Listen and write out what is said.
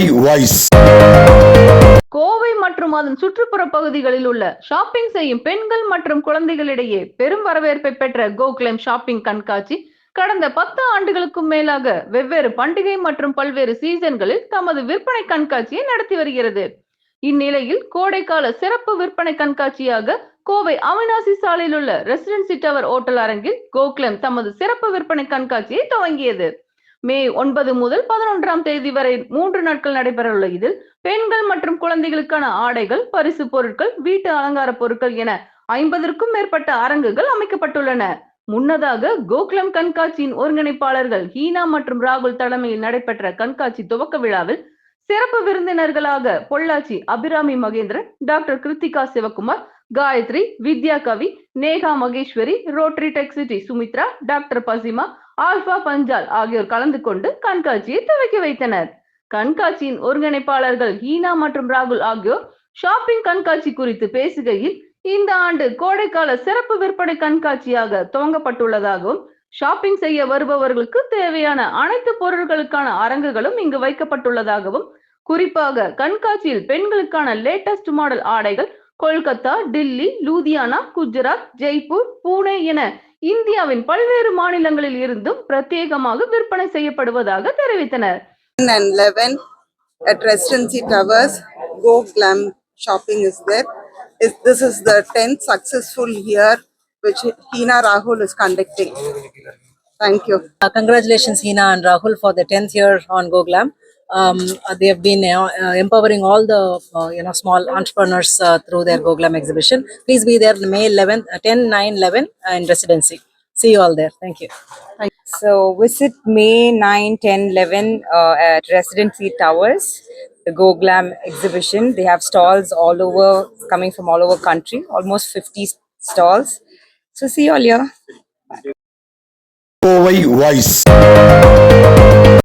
Kovai voice Kovai மற்றும் அதன் சுற்றுப்புற பகுதிகளில் உள்ள ஷாப்பிங் செய்யும் பெண்கள் மற்றும் குழந்தைகளிடையே பெரும் வரவேற்பை பெற்ற கோகுலம் ஷாப்பிங் கண்காட்சி கடந்த பத்து ஆண்டுகளுக்கும் மேலாக வெவ்வேறு பண்டிகை மற்றும் பல்வேறு சீசன்களில் தமது விற்பனை கண்காட்சியை நடத்தி வருகிறது. இந்நிலையில் கோடைக்கால சிறப்பு விற்பனை கண்காட்சியாக கோவை அவினாசி சாலையில் உள்ள ரெசிடென்சி டவர் ஓட்டல் அரங்கில் கோகுலம் தமது சிறப்பு விற்பனை கண்காட்சியை துவங்கியது. மே ஒன்பது முதல் பதினொன்றாம் தேதி வரை மூன்று நாட்கள் நடைபெறவுள்ள இதில் பெண்கள் மற்றும் குழந்தைகளுக்கான ஆடைகள் பரிசு பொருட்கள் வீட்டு அலங்கார பொருட்கள் என ஐம்பதற்கும் மேற்பட்ட அரங்குகள் அமைக்கப்பட்டுள்ளன. முன்னதாக கோகுலம் கண்காட்சியின் ஒருங்கிணைப்பாளர்கள் ஹீனா மற்றும் ராகுல் தலைமையில் நடைபெற்ற கண்காட்சி துவக்க விழாவில் சிறப்பு விருந்தினர்களாக Pollachi Abirami Mahendran doctor Kiruthika Sivakumar Gayathri Vidhya Kavi Neha Maheswari Rotary Texcity Sumithra doctor Pasima Alpha Panchal ஆகியோர் கலந்து கொண்டு கண்காட்சியை துவக்கி வைத்தனர். கண்காட்சியின் ஒருங்கிணைப்பாளர்கள் ஹீனா மற்றும் ராகுல் ஆகியோர் ஷாப்பிங் கண்காட்சி குறித்து பேசுகையில் இந்த ஆண்டு கோடைக்கால சிறப்பு விற்பனை கண்காட்சியாக துவங்கப்பட்டுள்ளதாகவும் ஷாப்பிங் செய்ய வருபவர்களுக்கு தேவையான அனைத்து பொருட்களுக்கான அரங்குகளும் இங்கு வைக்கப்பட்டுள்ளதாகவும் குறிப்பாக கண்காட்சியில் பெண்களுக்கான லேட்டஸ்ட் மாடல் ஆடைகள் கொல்கத்தா டில்லி லூதியானா குஜராத் ஜெய்ப்பூர் பூனே என இந்தியாவின் பல்வேறு மாநிலங்களில் இருந்தும் பிரத்யேகமாக விற்பனை செய்யப்படுவதாக தெரிவித்தனர் and 11 at Residency Towers. Go Glam Shopping is there. Is This is the 10th successful year which Hina Rahul is conducting. Thank you. Uh, congratulations, Hina and Rahul, for the 10th year on GoGlam. um, uh, they have been uh, uh, empowering all the uh, you know small entrepreneurs uh, through their Goglam exhibition. Please be there May 11th, uh, 10, 9, 11 uh, in residency. See you all there. Thank you. Thank you. So visit May 9, 10, 11 uh, at Residency Towers, the Goglam exhibition. They have stalls all over, coming from all over country, almost 50 stalls. So see you all here. Bye. Voice.